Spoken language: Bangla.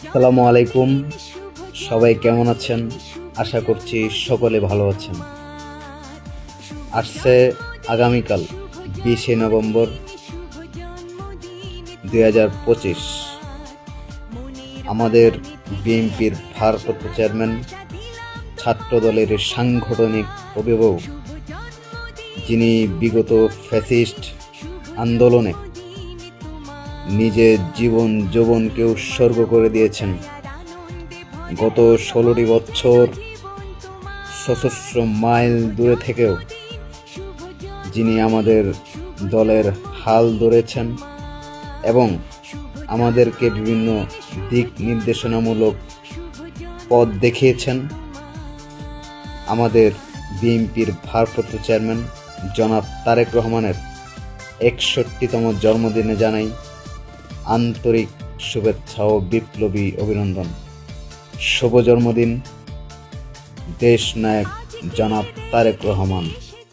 আসসালামু আলাইকুম। সবাই কেমন আছেন? আশা করছি সকলে ভালো আছেন। আসছে আগামীকাল বিশে নভেম্বর দুই হাজার পঁচিশ। আমাদের বিএনপির ভারপ্রাপ্ত চেয়ারম্যান ছাত্র দলের সাংগঠনিক অভিভাবক, যিনি বিগত ফ্যাসিস্ট আন্দোলনে নিজের জীবন যৌবনকে উৎসর্গ করে দিয়েছেন। গত ষোলোটি বছর সশস্ত্র মাইল দূরে থেকেও যিনি আমাদের দলের হাল ধরেছেন এবং আমাদেরকে বিভিন্ন দিক নির্দেশনামূলক পথ দেখিয়েছেন, আমাদের বিএনপির ভারপ্রাপ্ত চেয়ারম্যান জনাব তারেক রহমানের একষট্টিতম জন্মদিনে জানাই আন্তরিক শুভেচ্ছা ও বিপ্লবী অভিনন্দন। শুভ জন্মদিন দেশ নায়ক জনাব তারেক রহমান।